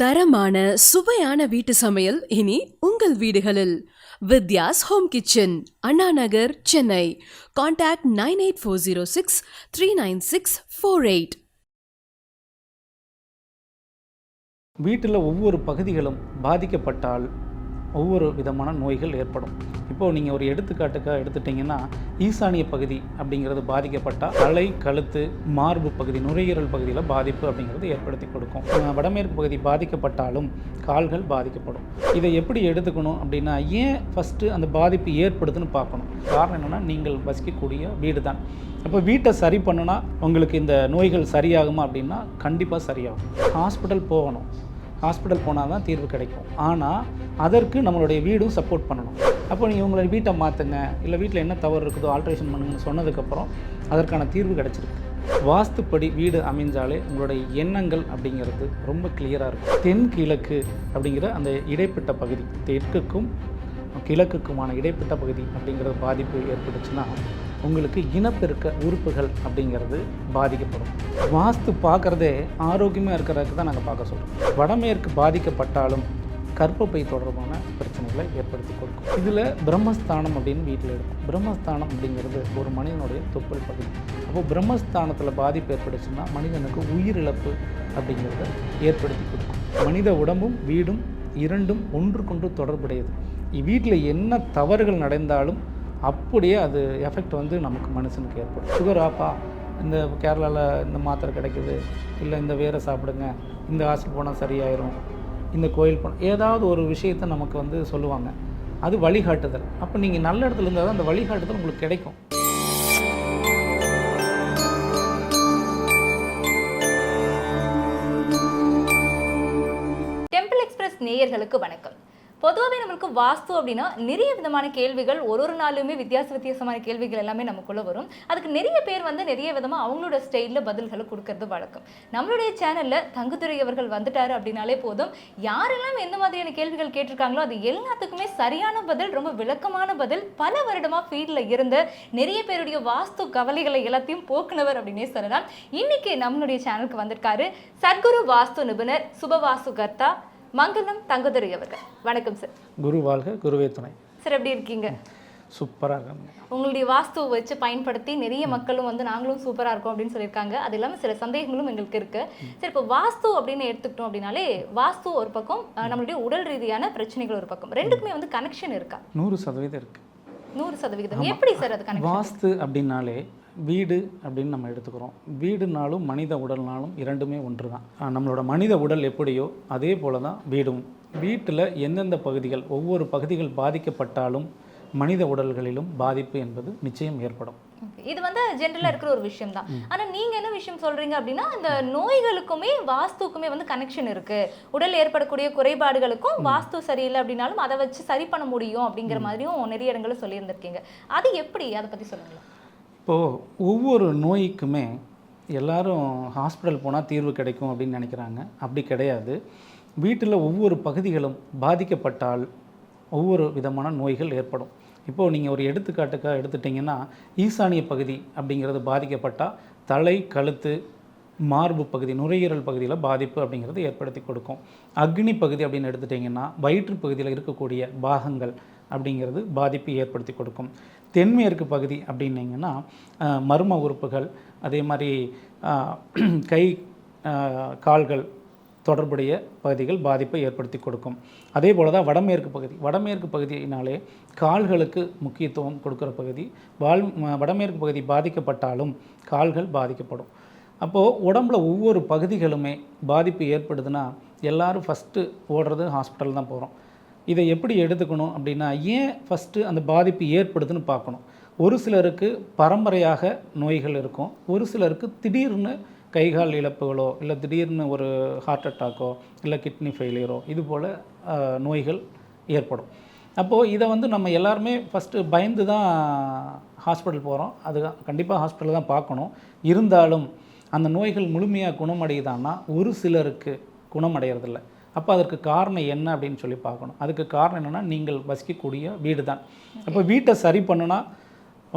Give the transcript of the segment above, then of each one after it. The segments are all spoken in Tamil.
தரமான சுவையான வீட்டு சமையல் இனி உங்கள் வீடுகளில். Vidya's home kitchen Anna Nagar Chennai. Contact nine eight four zero six three nine six four eight. வீட்டில் ஒவ்வொரு பகுதிகளும் பாதிக்கப்பட்டால் ஒவ்வொரு விதமான நோய்கள் ஏற்படும். இப்போது நீங்கள் ஒரு எடுத்துக்காட்டுக்காக எடுத்துட்டிங்கன்னா ஈசானிய பகுதி அப்படிங்கிறது பாதிக்கப்பட்டால் தலை கழுத்து மார்பு பகுதி நுரையீரல் பகுதியில் பாதிப்பு அப்படிங்கிறது ஏற்படுத்தி கொடுக்கும். வடமேற்கு பகுதி பாதிக்கப்பட்டாலும் கால்கள் பாதிக்கப்படும். இதை எப்படி எடுத்துக்கணும் அப்படின்னா ஏன் ஃபஸ்ட்டு அந்த பாதிப்பு ஏற்படுதுன்னு பார்க்கணும். காரணம் என்னென்னா நீங்கள் வசிக்கக்கூடிய வீடு தான் அப்போ வீட்டை சரி பண்ணுனா உங்களுக்கு இந்த நோய்கள் சரியாகுமா அப்படின்னா கண்டிப்பாக சரியாகும். ஹாஸ்பிட்டல் போகணும். ஹாஸ்பிட்டல் போனால் தான் தீர்வு கிடைக்கும். ஆனால் அதற்கு நம்மளுடைய வீடும் சப்போர்ட் பண்ணணும். அப்போ நீங்கள் உங்களை வீட்டை மாற்றுங்க இல்லை வீட்டில் என்ன தவறு இருக்குதோ ஆல்ட்ரேஷன் பண்ணுங்கன்னு சொன்னதுக்கப்புறம் அதற்கான தீர்வு கிடைச்சிருக்கு. வாஸ்துப்படி வீடு அமைஞ்சாலே உங்களுடைய எண்ணங்கள் அப்படிங்கிறது ரொம்ப கிளியராக இருக்கும். தென் கிழக்கு அப்படிங்கிற அந்த இடைப்பட்ட பகுதி தெற்குக்கும் கிழக்குக்குமான இடைப்பட்ட பகுதி அப்படிங்கிற பாதிப்பு ஏற்பட்டுச்சுன்னா உங்களுக்கு இனப்பெருக்க உறுப்புகள் அப்படிங்கிறது பாதிக்கப்படும். வாஸ்து பார்க்குறதே ஆரோக்கியமாக இருக்கிறதுக்கு தான் நாங்கள் பார்க்க சொல்கிறோம் வடமேற்கு பாதிக்கப்பட்டாலும் கற்பப்பை தொடர்பான பிரச்சனைகளை ஏற்படுத்தி கொடுக்கும். இதில் பிரம்மஸ்தானம் அப்படின்னு வீட்டில் இருக்கும். பிரம்மஸ்தானம் அப்படிங்கிறது ஒரு மனிதனுடைய தொப்புள் பகுதி. அப்போது பிரம்மஸ்தானத்தில் பாதிப்பு ஏற்பட்டுச்சுன்னா மனிதனுக்கு உயிரிழப்பு அப்படிங்கிறத ஏற்படுத்தி கொடுக்கும். மனித உடம்பும் வீடும் இரண்டும் ஒன்றுக்கொன்று தொடர்புடையது. வீட்டில் என்ன தவறுகள் நடந்தாலும் அப்படியே அது எஃபெக்ட் வந்து நமக்கு மனுஷனுக்கு ஏற்படும். சுகராப்பா இந்த கேரளாவில் இந்த மாத்திரை கிடைக்குது. இல்லை இந்த வேரை சாப்பிடுங்க. இந்த ஹாஸ்பிட்டல் போனால் சரியாயிரும். இந்த கோயில் போனால் ஏதாவது ஒரு விஷயத்தை நமக்கு வந்து சொல்லுவாங்க. அது வழிகாட்டுதல். அப்போ நீங்கள் நல்ல இடத்துல இருந்தால் தான் அந்த வழிகாட்டுதல் உங்களுக்கு கிடைக்கும். டெம்பிள் எக்ஸ்பிரஸ் நேயர்களுக்கு வணக்கம். பொதுவாகவே நம்மளுக்கு வாஸ்து அப்படின்னா நிறைய விதமான கேள்விகள் ஒரு ஒரு நாளுமே வித்தியாச வித்தியாசமான கேள்விகள் எல்லாமே நமக்குள்ள வரும். அதுக்கு நிறைய பேர் வந்து நிறைய விதமாக அவங்களோட ஸ்டைலில் பதில்களை கொடுக்கறது வழக்கம். நம்மளுடைய சேனலில் தங்குதுறை அவர்கள் வந்துட்டாரு அப்படின்னாலே போதும். யாரெல்லாம் எந்த மாதிரியான கேள்விகள் கேட்டிருக்காங்களோ அது எல்லாத்துக்குமே சரியான பதில் ரொம்ப விளக்கமான பதில் பல வருடமாக ஃபீல்டில் இருந்த நிறைய பேருடைய வாஸ்து கவலைகளை எல்லாத்தையும் போக்குனவர் அப்படின்னே சொல்லலாம். இன்னைக்கு நம்மளுடைய சேனலுக்கு வந்திருக்காரு சத்குரு வாஸ்து நிபுணர் சுபவாசு கர்த்தா மங்கலம் தங்குதுரை அவர்கள். வணக்கம் சார் குரு வாழ்க குருவே துணை. சார் எப்படி இருக்கீங்க? சூப்பராக இருக்காங்க. உங்களுடைய வாஸ்துவை வச்சு பயன்படுத்தி நிறைய மக்களும் வந்து நாங்களும் சூப்பராக இருக்கோம் அப்படின்னு சொல்லியிருக்காங்க. அது இல்லாமல் சில சந்தேகங்களும் எங்களுக்கு இருக்கு. சரி இப்போ வாஸ்து அப்படின்னு எடுத்துக்கிட்டோம் அப்படின்னாலே வாஸ்து ஒரு பக்கம் நம்மளுடைய உடல் ரீதியான பிரச்சனைகள் ஒரு பக்கம். ரெண்டுக்குமே வந்து கனெக்ஷன் இருக்கா? நூறு சதவீதம் இருக்குது நூறு சதவிகிதம் எப்படி சார் அது வாஸ்து அப்படின்னாலே வீடு அப்படின்னு நம்ம எடுத்துக்கிறோம். வீடுனாலும் மனித உடல்னாலும் இரண்டுமே ஒன்று தான் நம்மளோட மனித உடல் எப்படியோ அதே போல தான் வீடும். வீட்டில் எந்தெந்த பகுதிகள் ஒவ்வொரு பகுதிகள் பாதிக்கப்பட்டாலும் மனித உடல்களிலும் பாதிப்பு என்பது நிச்சயம் ஏற்படும். இது வந்து ஜென்ரலா இருக்கிற ஒரு விஷயம் தான் ஆனா நீங்க என்ன விஷயம் சொல்றீங்க அப்படின்னா இந்த நோய்களுக்குமே வாஸ்துக்குமே வந்து கனெக்ஷன் இருக்கு. உடல் ஏற்படக்கூடிய குறைபாடுகளுக்கும் வாஸ்து சரியில்லை அப்படின்னாலும் அதை வச்சு சரி பண்ண முடியும் அப்படிங்கிற மாதிரியும் நிறைய இடங்கள்ல சொல்லியிருந்திருக்கீங்க. அது எப்படி? அதை பத்தி சொல்லுங்களேன். இப்போது ஒவ்வொரு நோய்க்குமே எல்லாரும் ஹாஸ்பிட்டல் போனால் தீர்வு கிடைக்கும் அப்படின்னு நினைக்கிறாங்க. அப்படி கிடையாது. வீட்டில் ஒவ்வொரு பகுதிகளும் பாதிக்கப்பட்டால் ஒவ்வொரு விதமான நோய்கள் ஏற்படும். இப்போது நீங்கள் ஒரு எடுத்துக்காட்டுக்காக எடுத்துட்டிங்கன்னா ஈசானிய பகுதி அப்படிங்கிறது பாதிக்கப்பட்டால் தலை கழுத்து மார்பு பகுதி நுரையீரல் பகுதியில் பாதிப்பு அப்படிங்கிறது ஏற்படுத்தி கொடுக்கும். அக்னி பகுதி அப்படின்னு எடுத்துட்டிங்கன்னா வயிற்று பகுதியில் இருக்கக்கூடிய பாகங்கள் அப்படிங்கிறது பாதிப்பு ஏற்படுத்தி கொடுக்கும். தென்மேற்கு பகுதி அப்படின்னிங்கன்னா மர்ம உறுப்புகள் அதே மாதிரி கை கால்கள் தொடர்புடைய பகுதிகள் பாதிப்பை ஏற்படுத்தி கொடுக்கும். அதே போல தான் வடமேற்கு பகுதி. வடமேற்கு பகுதியினாலே கால்களுக்கு முக்கியத்துவம் கொடுக்குற பகுதி வால் வடமேற்கு பகுதி பாதிக்கப்பட்டாலும் கால்கள் பாதிக்கப்படும். அப்போது உடம்புல ஒவ்வொரு பகுதிகளுமே பாதிப்பு ஏற்படுதுன்னா எல்லோரும் ஃபஸ்ட்டு ஓடுறது ஹாஸ்பிட்டல் தான் போகிறோம் இதை எப்படி எடுத்துக்கணும் அப்படின்னா ஏன் ஃபஸ்ட்டு அந்த பாதிப்பு ஏற்படுதுன்னு பார்க்கணும். ஒரு சிலருக்கு பரம்பரையாக நோய்கள் இருக்கும். ஒரு சிலருக்கு திடீர்னு கைகால் இழப்புகளோ இல்லை திடீர்னு ஒரு ஹார்ட் அட்டாக்கோ இல்லை கிட்னி ஃபெயிலியரோ இது போல் நோய்கள் ஏற்படும். அப்போது இதை வந்து நம்ம எல்லாருமே ஃபஸ்ட்டு பயந்து தான் ஹாஸ்பிட்டல் போகிறோம் அது கண்டிப்பாக ஹாஸ்பிட்டல் தான் பார்க்கணும். இருந்தாலும் அந்த நோய்கள் முழுமையாக குணமடையுதான்னா ஒரு சிலருக்கு குணமடைகிறதில்ல அப்போ அதற்கு காரணம் என்ன அப்படின்னு சொல்லி பார்க்கணும். அதுக்கு காரணம் என்னென்னா நீங்கள் வசிக்கக்கூடிய வீடு தான் அப்போ வீட்டை சரி பண்ணுனா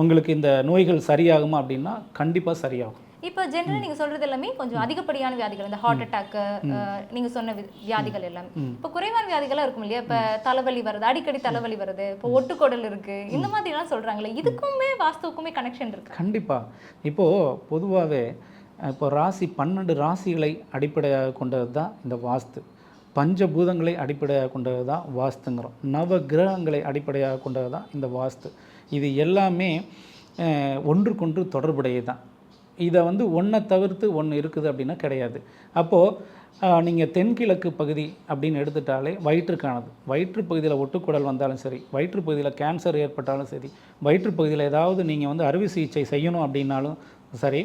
உங்களுக்கு இந்த நோய்கள் சரியாகுமா அப்படின்னா கண்டிப்பாக சரியாகும். இப்போ ஜென்ரலா நீங்க சொல்றது எல்லாமே கொஞ்சம் அதிகப்படியான வியாதிகள் இந்த ஹார்ட் அட்டாக் நீங்க சொன்ன வியாதிகள் எல்லாமே. இப்போ குறைவான வியாதிகளா இருக்கும் இல்லையா? இப்போ தலைவலி வருது அடிக்கடி தலைவலி வருது இப்போ ஒட்டுக்கொடல் இருக்கு. இந்த மாதிரி எல்லாம் சொல்றாங்களே இதுக்குமே வாஸ்துவுக்குமே கனெக்ஷன் இருக்கு? கண்டிப்பாக இப்போது பொதுவாகவே இப்போ ராசி பன்னெண்டு ராசிகளை அடிப்படையாக கொண்டது தான் இந்த வாஸ்து. பஞ்சபூதங்களை அடிப்படையாக கொண்டது தான் வாஸ்துங்கிறோம். நவ கிரகங்களை அடிப்படையாக கொண்டது தான் இந்த வாஸ்து. இது எல்லாமே ஒன்றுக்கொன்று தொடர்புடையது தான் இதை வந்து ஒன்றை தவிர்த்து ஒன்று இருக்குது அப்படின்னா கிடையாது. அப்போது நீங்கள் தென்கிழக்கு பகுதி அப்படின்னு எடுத்துட்டாலே வயிற்றுக்கானது. வயிற்று பகுதியில் ஒட்டுக்குடல் வந்தாலும் சரி வயிற்று பகுதியில் கேன்சர் ஏற்பட்டாலும் சரி வயிற்று பகுதியில் ஏதாவது நீங்கள் வந்து அறுவை சிகிச்சை செய்யணும் அப்படின்னாலும் சரி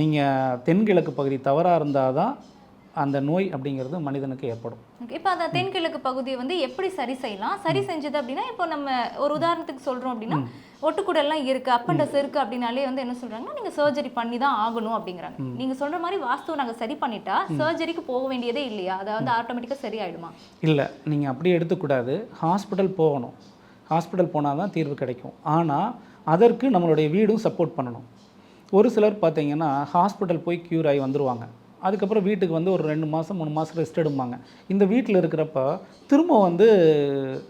நீங்கள் தென்கிழக்கு பகுதி தவறாக இருந்தால் தான் அந்த நோய் அப்படிங்கிறது மனிதனுக்கு ஏற்படும். இப்போ அந்த தென்கிழக்கு பகுதியை வந்து எப்படி சரி செய்யலாம்? சரி செஞ்சது அப்படின்னா இப்போ நம்ம ஒரு உதாரணத்துக்கு சொல்றோம் அப்படின்னா ஒட்டுக்குடெல்லாம் இருக்கு அப்பண்டஸ் இருக்கு அப்படின்னாலே வந்து என்ன சொல்றாங்கன்னா நீங்க சர்ஜரி பண்ணி தான் ஆகணும் அப்படிங்கிறாங்க. நீங்க சொல்ற மாதிரி வாஸ்துவை நாங்க சரி பண்ணிட்டா சர்ஜரிக்கு போக வேண்டியதே இல்லையா? அதை வந்து ஆட்டோமேட்டிக்கா சரி ஆயிடுமா? இல்லை நீங்கள் அப்படி எடுத்துக்கூடாது. ஹாஸ்பிட்டல் போகணும். ஹாஸ்பிட்டல் போனால் தான் தீர்வு கிடைக்கும். ஆனால் அதற்கு நம்மளுடைய வீடும் சப்போர்ட் பண்ணணும். ஒரு சிலர் பார்த்தீங்கன்னா ஹாஸ்பிட்டல் போய் க்யூர் ஆகி வந்துடுவாங்க அதுக்கப்புறம் வீட்டுக்கு வந்து ஒரு ரெண்டு மாதம் மூணு மாதம் ரெஸ்ட் எடுப்பாங்க இந்த வீட்டில் இருக்கிறப்ப திரும்ப வந்து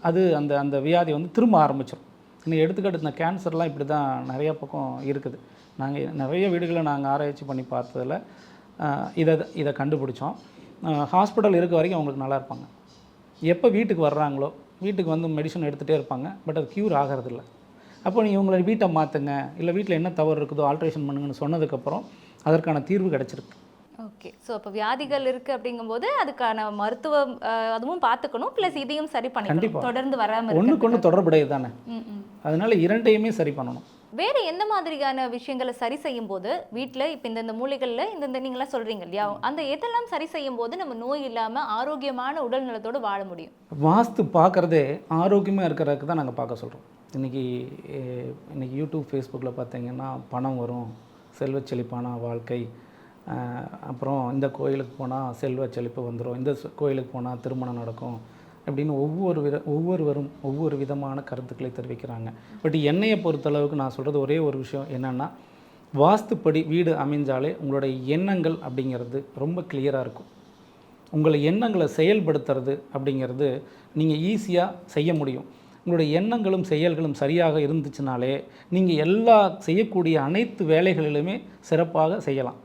அது அந்த அந்த வியாதி வந்து திரும்ப ஆரம்பிச்சிடும் இன்னும் எடுத்துக்காட்டு இந்த கேன்சர்லாம் இப்படி தான் நிறையா பக்கம் இருக்குது. நாங்கள் நிறைய வீடுகளை நாங்கள் ஆராய்ச்சி பண்ணி பார்த்ததில் இதை இதை கண்டுபிடிச்சோம். ஹாஸ்பிட்டல் இருக்க வரைக்கும் அவங்களுக்கு நல்லா இருப்பாங்க. எப்போ வீட்டுக்கு வர்றாங்களோ வீட்டுக்கு வந்து மெடிசன் எடுத்துகிட்டே இருப்பாங்க. பட் அது க்யூர் ஆகிறதில்ல. அப்போ நீங்கள் உங்களை வீட்டை மாற்றுங்க இல்லை வீட்டில் என்ன தவறு இருக்குதோ ஆல்ட்ரேஷன் பண்ணுங்கன்னு சொன்னதுக்கப்புறம் அதற்கான தீர்வு கிடச்சிருக்கு. ஓகே ஸோ இப்போ வியாதிகள் இருக்கு அப்படிங்கும்போது அதுக்கான மருத்துவம் அதுவும் பார்த்துக்கணும். ப்ளஸ் இதையும் சரி. பண்ணிக்கணும். தொடர்ந்து வராம ஒன்றுக்கு ஒன்று தொடர்புடையது தானே. அதனால இரண்டையுமே சரி பண்ணணும். வேற எந்த மாதிரியான விஷயங்களை சரி செய்யும் போது வீட்டில் இப்போ இந்தந்த மூலைகளில் இந்தந்த நீங்களாம் சொல்றீங்க இல்லையா? அந்த எதெல்லாம் சரி செய்யும் போது நம்ம நோய் இல்லாம ஆரோக்கியமான உடல் நலத்தோடு வாழ முடியும்? வாஸ்து பார்க்குறதே ஆரோக்கியமாக இருக்கிறதுக்கு தான் நாங்கள் பார்க்க சொல்கிறோம் இன்றைக்கி இன்றைக்கி யூடியூப் ஃபேஸ்புக்கில் பார்த்தீங்கன்னா பணம் வரும். செல்வச் செழிப்பான வாழ்க்கை அப்புறம் இந்த கோயிலுக்கு போனால் செல்வச் செழிப்பு வந்துடும் இந்த கோயிலுக்கு போனால் திருமணம் நடக்கும். அப்படின்னு ஒவ்வொரு வித ஒவ்வொருவரும் ஒவ்வொரு விதமான கருத்துக்களை தெரிவிக்கிறாங்க. பட் என்னையை பொறுத்தளவுக்கு நான் சொல்கிறது ஒரே ஒரு விஷயம் என்னென்னா வாஸ்துப்படி வீடு அமைஞ்சாலே உங்களுடைய எண்ணங்கள் அப்படிங்கிறது ரொம்ப கிளியராக இருக்கும். உங்களை எண்ணங்களை செயல்படுத்துறது அப்படிங்கிறது நீங்கள் ஈஸியாக செய்ய முடியும். உங்களுடைய எண்ணங்களும் செயல்களும் சரியாக இருந்துச்சுனாலே நீங்கள் எல்லா செய்யக்கூடிய அனைத்து வேலைகளிலுமே சிறப்பாக செய்யலாம்.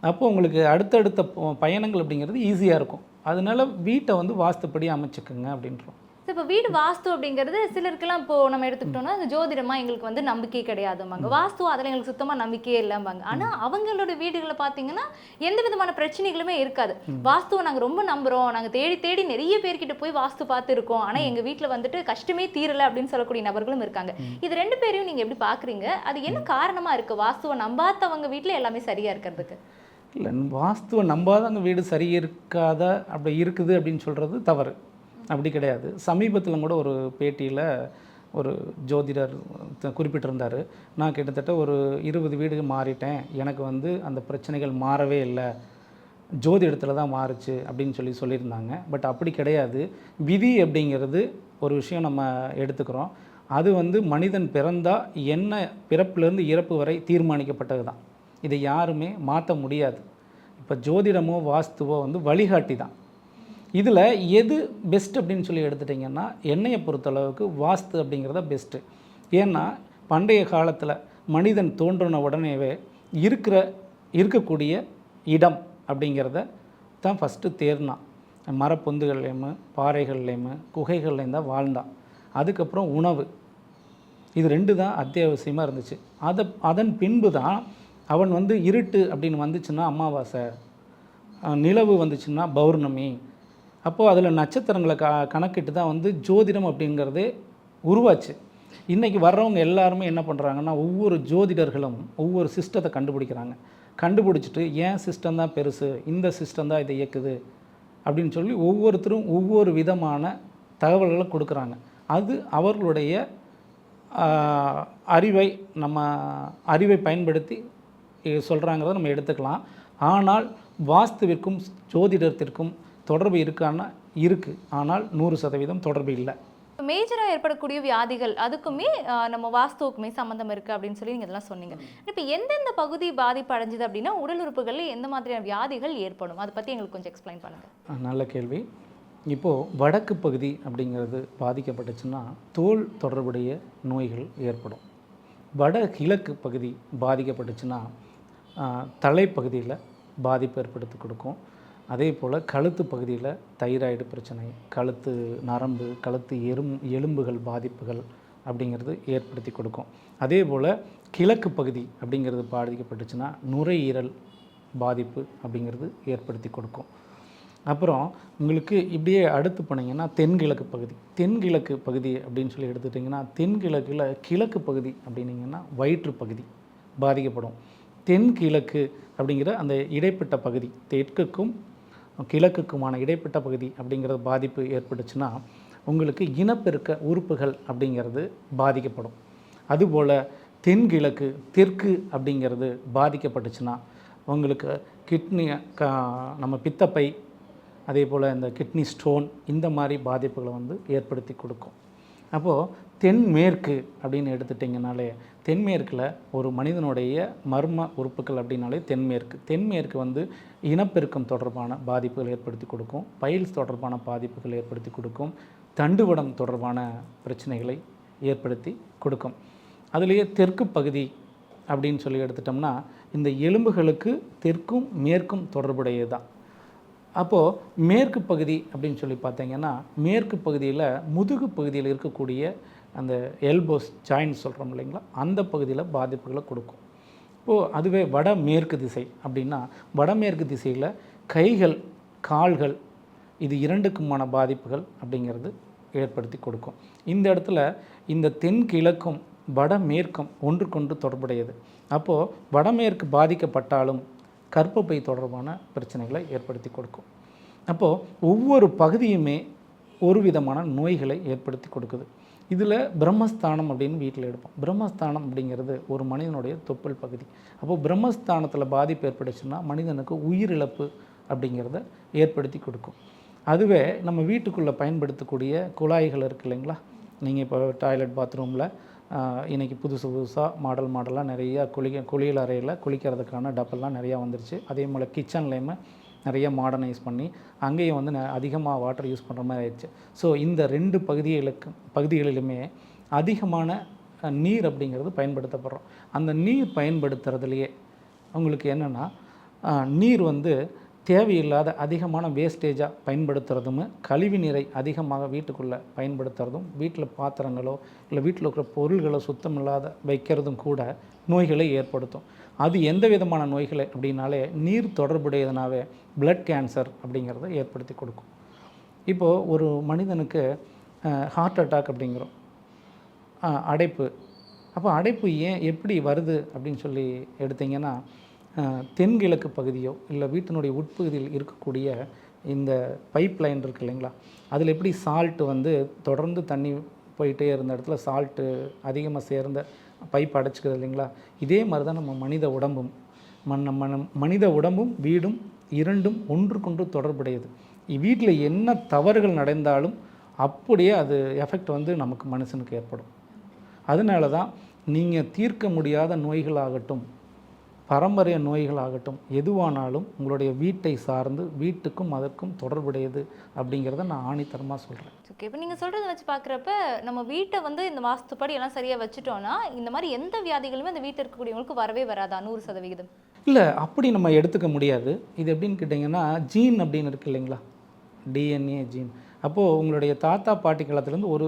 அப்போ உங்களுக்கு அடுத்தடுத்த ப- பயணங்கள் அப்படிங்கிறது ஈஸியாக இருக்கும். அதனால வீட்டை வந்து வாஸ்துப்படி அமைச்சுக்குங்க அப்படின்றோம். இப்போ வீடு வாஸ்து அப்படிங்கிறது சிலருக்கெல்லாம் இப்போ நம்ம எடுத்துக்கிட்டோம்னா இந்த ஜோதிடமா எங்களுக்கு வந்து நம்பிக்கை கிடையாதும்பாங்க. வாஸ்து அதில் எங்களுக்கு சுத்தமா நம்பிக்கையே இல்லைம்பாங்க. ஆனா அவங்களோட வீடுகளை பார்த்தீங்கன்னா எந்த விதமான பிரச்சனைகளுமே இருக்காது. வாஸ்துவை நாங்க ரொம்ப நம்புறோம். நாங்க தேடி தேடி நிறைய பேர்கிட்ட போய் வாஸ்து பார்த்து இருக்கோம் ஆனா எங்க வீட்ல வந்துட்டு கஷ்டமே தீரல அப்படின்னு சொல்லக்கூடிய நபர்களும் இருக்காங்க. இது ரெண்டு பேரையும் நீங்க எப்படி பாக்குறீங்க? அது என்ன காரணமா இருக்கு? வாஸ்துவை நம்பாதவங்க வீட்ல எல்லாமே சரியா இருக்கிறதுக்கு. இல்லை வாஸ்துவை நம்பாதவங்க வீடு சரி இருக்காத? அப்படி இருக்குது அப்படின்னு சொல்கிறது தவறு. அப்படி கிடையாது. சமீபத்தில் கூட ஒரு பேட்டியில் ஒரு ஜோதிடர் குறிப்பிட்டிருந்தார். நான் கிட்டத்தட்ட ஒரு இருபது வீடு மாறிட்டேன். எனக்கு வந்து அந்த பிரச்சனைகள் மாறவே இல்லை. ஜோதிடத்தில் தான் மாறுச்சு அப்படின்னு சொல்லி சொல்லியிருந்தாங்க. பட் அப்படி கிடையாது. விதி அப்படிங்கிறது ஒரு விஷயம் நம்ம எடுத்துக்கிறோம். அது வந்து மனிதன் பிறந்தால் என்ன பிறப்பிலிருந்து இறப்பு வரை தீர்மானிக்கப்பட்டது தான் இதை யாருமே மாற்ற முடியாது. இப்போ ஜோதிடமோ வாஸ்துவோ வந்து வழிகாட்டி தான் இதில் எது பெஸ்ட் அப்படின்னு சொல்லி எடுத்துட்டிங்கன்னா எண்ணெயை பொறுத்தளவுக்கு வாஸ்து அப்படிங்கிறத பெஸ்ட்டு ஏன்னா பண்டைய காலத்தில் மனிதன் தோன்றின உடனேவே இருக்கிற இருக்கக்கூடிய இடம் அப்படிங்கிறத தான் ஃபஸ்ட்டு தேர்னான் மரப்பொந்துகள்லேயுமே பாறைகள்லேயுமே குகைகள்லேயும் தான் வாழ்ந்தான். அதுக்கப்புறம் உணவு. இது ரெண்டு தான் அத்தியாவசியமாக இருந்துச்சு. அதை அதன் பின்பு தான் அவன் வந்து இருட்டு அப்படின்னு வந்துச்சுன்னா அமாவாசை நிலவு வந்துச்சுன்னா பௌர்ணமி. அப்போது அதில் நட்சத்திரங்களை க கணக்கிட்டு தான் வந்து ஜோதிடம் அப்படிங்கிறதே உருவாச்சு. இன்றைக்கி வர்றவங்க எல்லாருமே என்ன பண்ணுறாங்கன்னா ஒவ்வொரு ஜோதிடர்களும் ஒவ்வொரு சிஸ்டத்தை கண்டுபிடிக்கிறாங்க. கண்டுபிடிச்சிட்டு ஏன் சிஸ்டம் தான் பெருசு இந்த சிஸ்டம் தான் இதை இயக்குது அப்படின்னு சொல்லி ஒவ்வொருத்தரும் ஒவ்வொரு விதமான தகவல்களை கொடுக்குறாங்க. அது அவர்களுடைய அறிவை நம்ம அறிவை பயன்படுத்தி சொல்கிறாங்கிறத நம்ம எடுத்துக்கலாம். ஆனால் வாஸ்துவிற்கும் ஜோதிடத்திற்கும் தொடர்பு இருக்கான்னா இருக்குது ஆனால் நூறு சதவீதம் தொடர்பு இல்லை. மேஜரா ஏற்படக்கூடிய வியாதிகள் அதுக்குமே நம்ம வாஸ்துவுக்குமே சம்மந்தம் இருக்கு அப்படின்னு சொல்லி நீங்க இதெல்லாம் சொன்னீங்க. இப்போ எந்தெந்த பகுதி பாதிப்பு அடைஞ்சது அப்படின்னா உடல் உறுப்புகள்ல எந்த மாதிரியான வியாதிகள் ஏற்படும்? அதை பத்தி எங்களுக்கு கொஞ்சம் எக்ஸ்பிளைன் பண்ணுங்க. அஹ் நல்ல கேள்வி. இப்போது வடக்கு பகுதி அப்படிங்கிறது பாதிக்கப்பட்டுச்சுன்னா தோல் தொடர்புடைய நோய்கள் ஏற்படும். வட கிழக்கு பகுதி பாதிக்கப்பட்டுச்சுன்னா தலைப்பகுதியில் பாதிப்பு ஏற்படுத்தி கொடுக்கும். அதே போல் கழுத்து பகுதியில் தைராய்டு பிரச்சனை கழுத்து நரம்பு கழுத்து எறும் எலும்புகள் பாதிப்புகள் அப்படிங்கிறது ஏற்படுத்தி கொடுக்கும். அதே போல் கிழக்கு பகுதி அப்படிங்கிறது பாதிக்கப்பட்டுச்சுன்னா நுரையீரல் பாதிப்பு அப்படிங்கிறது ஏற்படுத்தி கொடுக்கும். அப்புறம் உங்களுக்கு இப்படியே அடுத்து போனீங்கன்னா தென்கிழக்கு பகுதி. தென்கிழக்கு பகுதி அப்படின்னு சொல்லி எடுத்துட்டிங்கன்னா தென்கிழக்கில் கிழக்கு பகுதி அப்படின்னிங்கன்னா வயிற்று பகுதி பாதிக்கப்படும். தென்கிழக்கு அப்படிங்கிற அந்த இடைப்பட்ட பகுதி தெற்குக்கும் கிழக்குக்குமான இடைப்பட்ட பகுதி அப்படிங்கிறது பாதிப்பு ஏற்பட்டுச்சுன்னா உங்களுக்கு இனப்பெருக்க உறுப்புகள் அப்படிங்கிறது பாதிக்கப்படும். அதுபோல் தென்கிழக்கு தெற்கு அப்படிங்கிறது பாதிக்கப்பட்டுச்சுன்னா உங்களுக்கு கிட்னி க நம்ம பித்தப்பை அதே போல் இந்த கிட்னி ஸ்டோன் இந்த மாதிரி பாதிப்புகளை வந்து ஏற்படுத்தி கொடுக்கும். அப்போது தென்மேற்கு அப்படின்னு எடுத்துட்டிங்கனாலே தென்மேற்கில் ஒரு மனிதனுடைய மர்ம உறுப்புகள் அப்படின்னாலே தென்மேற்கு. தென்மேற்கு வந்து இனப்பெருக்கம் தொடர்பான பாதிப்புகள் ஏற்படுத்தி கொடுக்கும் பயில்ஸ் தொடர்பான பாதிப்புகள் ஏற்படுத்தி கொடுக்கும் தண்டுவடம் தொடர்பான பிரச்சனைகளை ஏற்படுத்தி கொடுக்கும். அதுலேயே தெற்கு பகுதி அப்படின்னு சொல்லி எடுத்துட்டோம்னா இந்த எலும்புகளுக்கு தெற்கும் மேற்கும் தொடர்புடையது தான் அப்போது மேற்கு பகுதி அப்படின்னு சொல்லி பார்த்தீங்கன்னா மேற்கு பகுதியில் முதுகு பகுதியில் இருக்கக்கூடிய அந்த எல்போஸ் ஜாயின்ட் சொல்கிறோம் இல்லைங்களா? அந்த பகுதியில் பாதிப்புகளை கொடுக்கும். இப்போது அதுவே வடமேற்கு திசை அப்படின்னா வடமேற்கு திசையில் கைகள் கால்கள் இது இரண்டுக்குமான பாதிப்புகள் அப்படிங்கிறது ஏற்படுத்தி கொடுக்கும். இந்த இடத்துல இந்த தென்கிழக்கும் வடமேற்கும் ஒன்றுக்கொன்று தொடர்புடையது. அப்போது வடமேற்கு பாதிக்கப்பட்டாலும் கற்பப்பை தொடர்பான பிரச்சனைகளை ஏற்படுத்தி கொடுக்கும். அப்போது ஒவ்வொரு பகுதியுமே ஒரு விதமான நோய்களை ஏற்படுத்தி கொடுக்குது. இதில் பிரம்மஸ்தானம் அப்படின்னு வீட்டில் எடுப்போம். பிரம்மஸ்தானம் அப்படிங்கிறது ஒரு மனிதனுடைய தொப்புள் பகுதி. அப்போது பிரம்மஸ்தானத்தில் பாதிப்பு ஏற்பட்டுச்சுன்னா மனிதனுக்கு உயிரிழப்பு அப்படிங்கிறத ஏற்படுத்தி கொடுக்கும். அதுவே நம்ம வீட்டுக்குள்ளே பயன்படுத்தக்கூடிய குழாய்கள் இருக்கு இல்லைங்களா? நீங்கள் இப்போ டாய்லெட் பாத்ரூமில் இன்றைக்கி புதுசு புதுசாக மாடல் மாடலாக நிறையா குளிக்க குளியல் அறையில் குளிக்கிறதுக்கான டப்பெல்லாம் நிறையா வந்துருச்சு. அதே போல் கிச்சன்லேயுமே நிறைய மாடர்னைஸ் பண்ணி அங்கேயும் வந்து ந- அதிகமாக வாட்டர் யூஸ் பண்ணுற மாதிரி ஆயிடுச்சு. ஸோ இந்த ரெண்டு பகுதிகளுக்கு பகுதிகளிலுமே அதிகமான நீர் அப்படிங்கிறது பயன்படுத்தப்படுறோம். அந்த நீர் பயன்படுத்துறதுலையே உங்களுக்கு என்னென்னா நீர் வந்து தேவையில்லாத அதிகமான வேஸ்டேஜாக பயன்படுத்துறதும் கழிவு நீரை அதிகமாக வீட்டுக்குள்ளே பயன்படுத்துறதும் வீட்டில் பாத்திரங்களோ இல்லை வீட்டில் இருக்கிற பொருள்களை சுத்தம் இல்லாத வைக்கிறதும் கூட நோய்களை ஏற்படுத்தும். அது எந்த விதமான நோய்களை அப்படின்னாலே நீர் தொடர்புடையதுனாவே பிளட் கேன்சர் அப்படிங்கிறத ஏற்படுத்தி கொடுக்கும். இப்போது ஒரு மனிதனுக்கு ஹார்ட் அட்டாக் அப்படிங்கிறோம். அடைப்பு. அப்போ அடைப்பு ஏன் எப்படி வருது அப்படின்னு சொல்லி எடுத்தீங்கன்னா தென்கிழக்கு பகுதியோ இல்லை வீட்டினுடைய உட்பகுதியில் இருக்கக்கூடிய இந்த பைப் லைன் இருக்கு இல்லைங்களா? அதில் எப்படி சால்ட்டு வந்து தொடர்ந்து தண்ணி போயிட்டே இருந்த இடத்துல சால்ட்டு அதிகமாக சேர்ந்த பைப் அடைச்சிக்கிறது இல்லைங்களா? இதே மாதிரி தான் நம்ம மனித உடம்பும் மண் நம்ம மனித உடம்பும் வீடும் இரண்டும் ஒன்றுக்கொன்று தொடர்புடையது. வீட்டில் என்ன தவறுகள் நடந்தாலும் அப்படியே அது எஃபெக்ட் வந்து நமக்கு மனுஷனுக்கு ஏற்படும். அதனால தான் நீங்கள் தீர்க்க முடியாத நோய்களாகட்டும் பரம்பரை நோய்களாகட்டும் எதுவானாலும் உங்களுடைய வீட்டை சார்ந்து வீட்டுக்கும் அதற்கும் தொடர்புடையது அப்படிங்கிறத நான் ஆணித்தரமாக சொல்கிறேன் ஓகே இப்போ நீங்கள் சொல்கிறத வச்சு பார்க்குறப்ப நம்ம வீட்டை வந்து இந்த வாஸ்துப்படி எல்லாம் சரியாக வச்சுட்டோம்னா இந்த மாதிரி எந்த வியாதிகளுமே அந்த வீட்டில் இருக்கக்கூடியவங்களுக்கு வரவே வராதா? நூறு சதவிகிதம். இல்லை அப்படி நம்ம எடுத்துக்க முடியாது. இது எப்படின்னு கேட்டிங்கன்னா ஜீன் அப்படின்னு இருக்கு இல்லைங்களா? டிஎன்ஏ ஜீன் அப்போது உங்களுடைய தாத்தா பாட்டி காலத்துலேருந்து ஒரு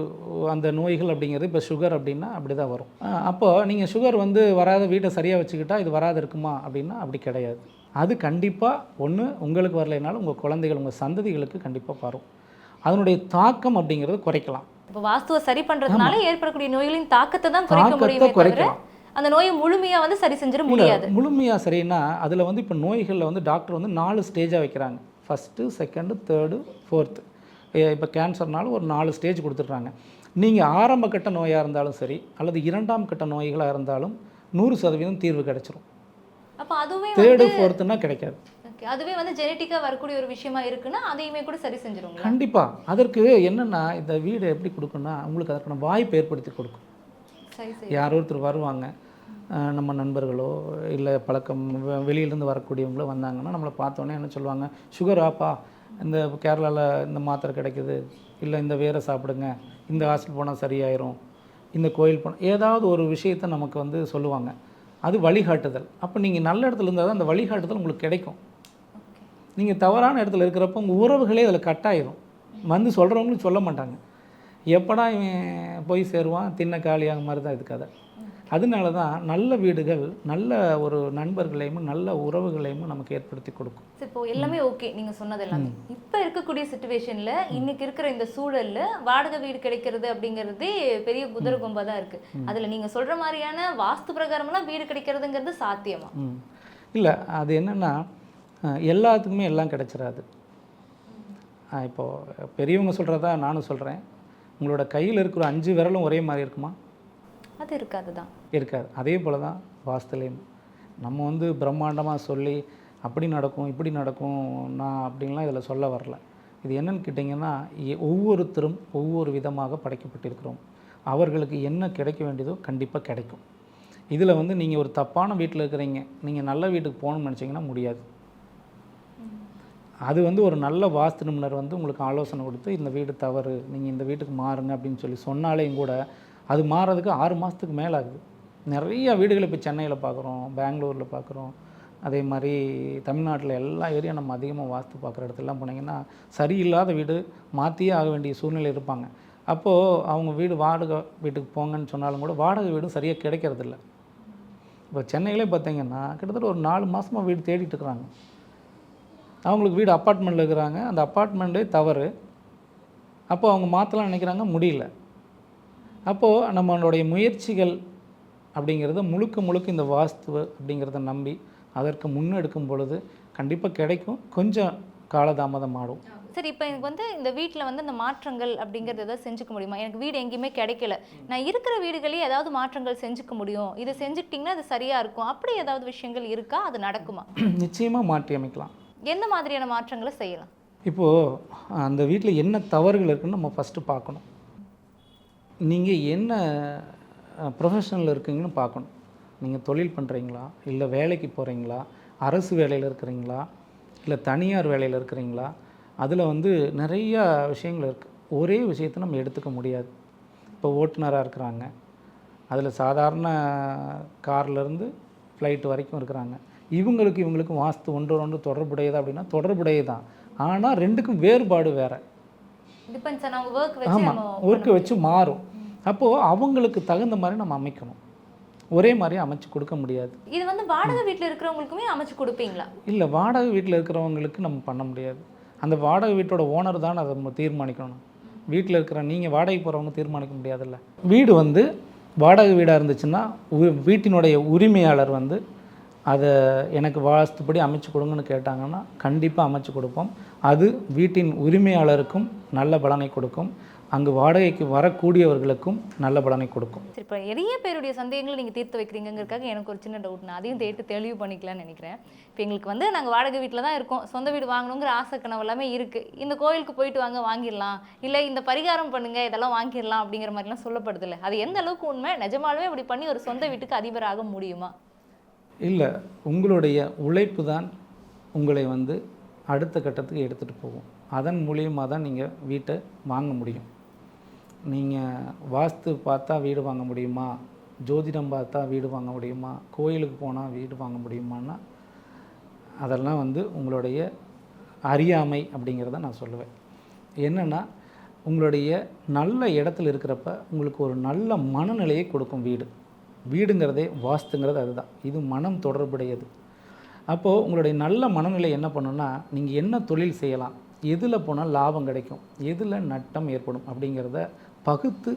அந்த நோய்கள் அப்படிங்கிறது இப்போ சுகர் அப்படின்னா அப்படி தான் வரும் அப்போது நீங்கள் சுகர் வந்து வராத வீட்டை சரியாக வச்சுக்கிட்டா இது வராது இருக்குமா அப்படின்னா அப்படி கிடையாது. அது கண்டிப்பாக ஒன்று உங்களுக்கு வரலைனாலும் உங்கள் குழந்தைகள் உங்கள் சந்ததிகளுக்கு கண்டிப்பாக வரும். அதனுடைய தாக்கம் அப்படிங்கிறது குறைக்கலாம். இப்போ வாஸ்துவை சரி பண்றதுனால ஏற்படக்கூடிய நோய்களின் தாக்கத்தை தான் குறைக்க முடியுமே தவிர. அந்த நோயை முழுமையா வந்து சரி செஞ்சிட முடியாது. முழுமையாக சரின்னா அதில் வந்து இப்போ நோய்களில் வந்து டாக்டர் வந்து நாலு ஸ்டேஜாக வைக்கிறாங்க. ஃபஸ்ட்டு செகண்டு தேர்டு ஃபோர்த்து இப்போ கேன்சர்னாலும் ஒரு நாலு ஸ்டேஜ் கொடுத்துட்றாங்க. நீங்கள் ஆரம்ப கட்ட நோயாக இருந்தாலும் சரி அல்லது இரண்டாம் கட்ட நோய்களாக இருந்தாலும் நூறு சதவீதம் தீர்வு கிடைச்சிரும். அப்ப அதுவே தேர்டு ஃபோர்த்துனா கிடைக்காது. அதுவே வந்து ஜெனட்டிக்கா வரக்கூடிய ஒரு விஷயமா இருக்குன்னா அதையுமே கூட சரி செஞ்சிருங்களா கண்டிப்பாக அதற்கு என்னென்னா இந்த வீடு எப்படி கொடுக்குன்னா உங்களுக்கு அதற்கான வாய்ப்பு ஏற்படுத்தி கொடுக்கும். யாரோ ஒருத்தர் வருவாங்க. நம்ம நண்பர்களோ இல்லை பழக்கம் வெளியிலேருந்து வரக்கூடியவங்களோ வந்தாங்கன்னா நம்மளை பார்த்தோன்னே என்ன சொல்லுவாங்க சுகர் ஆப்பா இந்த கேரளாவில் இந்த மாத்திரை கிடைக்குது இல்லை இந்த வேரை சாப்பிடுங்க இந்த ஹாஸ்பிட்டல் போனால் சரியாயிரும் இந்த கோயில் போனால் ஏதாவது ஒரு விஷயத்தை நமக்கு வந்து சொல்லுவாங்க. அது வழிகாட்டுதல். அப்போ நீங்கள் நல்ல இடத்துல இருந்தால் தான் அந்த வழிகாட்டுதல் உங்களுக்கு கிடைக்கும். நீங்கள் தவறான இடத்துல இருக்கிறப்ப உங்கள் உறவுகளே அதில் கட்டாயிரும் வந்து சொல்கிறவங்களும் சொல்ல மாட்டாங்க. எப்படா இவன் போய் சேருவான் தின்ன காலியாக மாதிரி தான் இது கதை. அதனால தான் நல்ல வீடுகள் நல்ல ஒரு நண்பர்களையும் நல்ல உறவுகளையும் நமக்கு ஏற்படுத்தி கொடுக்கும். இப்போ எல்லாமே ஓகே நீங்க சொன்னது எல்லாமே. இப்ப இருக்கக்கூடிய சுச்சுவேஷன்ல இன்னைக்கு இருக்கிற இந்த சூழல்ல வாடகை வீடு கிடைக்கிறது அப்படிங்கிறதே பெரிய குதிரை கொம்பா தான் இருக்கு அதுல நீங்க சொல்ற மாதிரியான வாஸ்து பிரகாரம்லாம் வீடு கிடைக்கிறதுங்கிறது சாத்தியமா? இல்லை அது என்னென்னா எல்லாத்துக்குமே எல்லாம் கிடைச்சிடாது இப்போது பெரியவங்க சொல்கிறதா நானும் சொல்கிறேன் உங்களோட கையில் இருக்கிற அஞ்சு விரலும் ஒரே மாதிரி இருக்குமா? அது இருக்காது தான். இருக்காது. அதே போல் தான் வாஸ்துலேயும். நம்ம வந்து பிரம்மாண்டமாக சொல்லி அப்படி நடக்கும் இப்படி நடக்கும் நான் அப்படின்லாம் இதில் சொல்ல வரல. இது என்னன்னு கேட்டிங்கன்னா ஒவ்வொருத்தரும் ஒவ்வொரு விதமாக படைக்கப்பட்டிருக்கிறோம். அவர்களுக்கு என்ன கிடைக்க வேண்டியதோ கண்டிப்பாக கிடைக்கும். இதில் வந்து நீங்கள் ஒரு தப்பான வீட்டில் இருக்கிறீங்க. நீங்கள் நல்ல வீட்டுக்கு போகணும்னு நினச்சிங்கன்னா முடியாது. அது வந்து ஒரு நல்ல வாஸ்து நிபுணர் வந்து உங்களுக்கு ஆலோசனை கொடுத்து இந்த வீடு தவறு. நீங்கள் இந்த வீட்டுக்கு மாறுங்க அப்படின்னு சொல்லி சொன்னாலேயும் கூட அது மாறதுக்கு ஆறு மாதத்துக்கு மேலே ஆகுது நிறைய வீடுகள் இப்போ சென்னையில் பார்க்குறோம் பெங்களூரில் பார்க்குறோம் அதே மாதிரி தமிழ்நாட்டில் எல்லா ஏரியா நம்ம அதிகமாக வாஸ்து பார்க்குற இடத்துலலாம் போனீங்கன்னா சரியில்லாத வீடு மாற்றியே ஆக வேண்டிய சூழ்நிலை இருப்பாங்க. அப்போது அவங்க வீடு வாடகை வீட்டுக்கு போங்கன்னு சொன்னாலும் கூட வாடகை வீடும் சரியாக கிடைக்கிறதில்ல. இப்போ சென்னையிலே பார்த்தீங்கன்னா கிட்டத்தட்ட ஒரு நாலு மாதமாக வீடு தேடிட்டு இருக்கிறாங்க. அவங்களுக்கு வீடு அப்பார்ட்மெண்ட்டில் இருக்கிறாங்க. அந்த அப்பார்ட்மெண்ட்டே தவறு. அப்போ அவங்க மாற்றலாம் நினைக்கிறாங்க முடியல. அப்போது நம்மளுடைய முயற்சிகள் அப்படிங்கிறத முழுக்க முழுக்க இந்த வாஸ்து அப்படிங்கிறத நம்பி அதற்கு முன்னெடுக்கும் பொழுது கண்டிப்பாக கிடைக்கும். கொஞ்சம் காலதாமதம் ஆடும் சரி இப்போ எனக்கு வந்து இந்த வீட்டில் வந்து இந்த மாற்றங்கள் அப்படிங்கிறது ஏதாவது செஞ்சுக்க முடியுமா? எனக்கு வீடு எங்கேயுமே கிடைக்கல. நான் இருக்கிற வீடுகளே ஏதாவது மாற்றங்கள் செஞ்சுக்க முடியும். இதை செஞ்சுக்கிட்டிங்கன்னா அது சரியா இருக்கும். அப்படி ஏதாவது விஷயங்கள் இருக்கா? அது நடக்குமா? நிச்சயமாக மாற்றி அமைக்கலாம். எந்த மாதிரியான மாற்றங்களை செய்யலாம்? இப்போது அந்த வீட்டில் என்ன தவறுகள் இருக்குன்னு நம்ம ஃபஸ்ட்டு பார்க்கணும். நீங்கள் என்ன ப்ரொஃபஷனில் இருக்கீங்கன்னு பார்க்கணும். நீங்கள் தொழில் பண்ணுறீங்களா இல்லை வேலைக்கு போகிறீங்களா அரசு வேலையில் இருக்கிறீங்களா? இல்லை தனியார் வேலையில் இருக்கிறீங்களா? அதில் வந்து நிறையா விஷயங்கள் இருக்குது ஒரே விஷயத்தை நம்ம எடுத்துக்க முடியாது. இப்போ ஓட்டுநராக இருக்கிறாங்க. அதில் சாதாரண கார்லேருந்து ஃப்ளைட் வரைக்கும் இருக்கிறாங்க. இவங்களுக்கு இவங்களுக்கும் வாஸ்து ஒன்று ஒன்று தொடர்புடையதா அப்படின்னா தொடர்புடையதான் ஆனால் ரெண்டுக்கும் வேறுபாடு வேறு. ஆமாம் ஒர்க்கை வச்சு மாறும். அப்போது அவங்களுக்கு தகுந்த மாதிரி நம்ம அமைக்கணும். ஒரே மாதிரி அமைச்சு கொடுக்க முடியாது. இது வந்து வாடகை வீட்டில் இருக்கிறவங்களுக்குமே அமைச்சு கொடுப்பீங்களா? இல்லை வாடகை வீட்டில் இருக்கிறவங்களுக்கு நம்ம பண்ண முடியாது. அந்த வாடகை வீட்டோட ஓனர் தான் அதை நம்ம தீர்மானிக்கணும். வீட்டில் இருக்கிற நீங்கள் வாடகை போகிறவங்க தீர்மானிக்க முடியாதுல்ல. வீடு வந்து வாடகை வீடாக இருந்துச்சுன்னா வீட்டினுடைய உரிமையாளர் வந்து அதை எனக்கு வாஸ்துப்படி அமைச்சு கொடுங்கன்னு கேட்டாங்கன்னா கண்டிப்பாக அமைச்சு கொடுப்போம். அது வீட்டின் உரிமையாளருக்கும் நல்ல பலனை கொடுக்கும். அங்கு வாடகைக்கு வரக்கூடியவர்களுக்கும் நல்ல பலனை கொடுக்கும். சரி இப்போ நிறைய பேருடைய சந்தேகங்களை நீங்கள் தீர்த்து வைக்கிறீங்கிறதுக்காக எனக்கு ஒரு சின்ன டவுட் நான் அதையும் தேட்டு தெளிவு பண்ணிக்கலாம்னு நினைக்கிறேன். இப்போ எங்களுக்கு வந்து நாங்கள் வாடகை வீட்டில் தான் இருக்கோம். சொந்த வீடு வாங்கணுங்கிற ஆசை கனவு எல்லாமே இருக்குது இந்த கோயிலுக்கு போயிட்டு வாங்க வாங்கிடலாம். இல்லை இந்த பரிகாரம் பண்ணுங்கள் இதெல்லாம் வாங்கிடலாம் அப்படிங்கிற மாதிரிலாம் சொல்லப்படுது இல்லை அது எந்த அளவுக்கு உண்மை? நிஜமாலுமே அப்படி பண்ணி ஒரு சொந்த வீட்டுக்கு அதிபராக முடியுமா? இல்லை உங்களுடைய உழைப்பு தான் உங்களை வந்து அடுத்த கட்டத்துக்கு எடுத்துகிட்டு போகும். அதன் மூலியமாக தான் நீங்கள் வீட்டை வாங்க முடியும். நீங்கள் வாஸ்து பார்த்தா வீடு வாங்க முடியுமா? ஜோதிடம் பார்த்தா வீடு வாங்க முடியுமா? கோயிலுக்கு போனால் வீடு வாங்க முடியுமான்னா அதெல்லாம் வந்து உங்களுடைய அறியாமை அப்படிங்கிறத நான் சொல்லுவேன். என்னென்னா உங்களுடைய நல்ல இடத்துல இருக்கிறப்ப உங்களுக்கு ஒரு நல்ல மனநிலையை கொடுக்கும் வீடு. வீடுங்கிறதே வாஸ்துங்கிறது அதுதான். இது மனம் தொடர்புடையது. அப்போது உங்களுடைய நல்ல மனநிலை என்ன பண்ணுன்னா நீங்கள் என்ன தொழில் செய்யலாம் எதில் போனால் லாபம் கிடைக்கும் எதில் நட்டம் ஏற்படும் அப்படிங்கிறத பகுத்து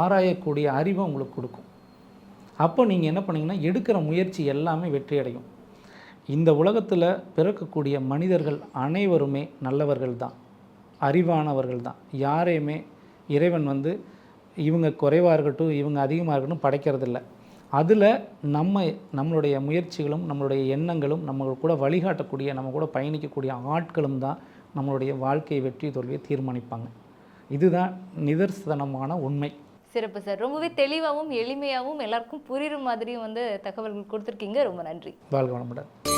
ஆராயக்கூடிய அறிவை உங்களுக்கு கொடுக்கும். அப்போ நீங்கள் என்ன பண்ணீங்கன்னா எடுக்கிற முயற்சி எல்லாமே வெற்றி அடையும். இந்த உலகத்தில் பிறக்கக்கூடிய மனிதர்கள் அனைவருமே நல்லவர்கள் தான். அறிவானவர்கள் தான். யாரையுமே இறைவன் வந்து இவங்க குறைவாக இருக்கட்டும் இவங்க அதிகமாக இருக்கட்டும் படைக்கிறதில்ல. அதில் நம்ம நம்மளுடைய முயற்சிகளும் நம்மளுடைய எண்ணங்களும் நம்ம கூட வழிகாட்டக்கூடிய நம்ம கூட பயணிக்கக்கூடிய ஆட்களும் தான் நம்மளுடைய வாழ்க்கை வெற்றி தோல்வியை தீர்மானிப்பாங்க. இதுதான் நிதர்சனமான உண்மை. சிறப்பு சார். ரொம்பவே தெளிவாகவும் எளிமையாகவும் எல்லாருக்கும் புரியுற மாதிரியும் வந்து தகவல்கள் கொடுத்துருக்கீங்க. ரொம்ப நன்றி. வாழ்க வளமுடன்.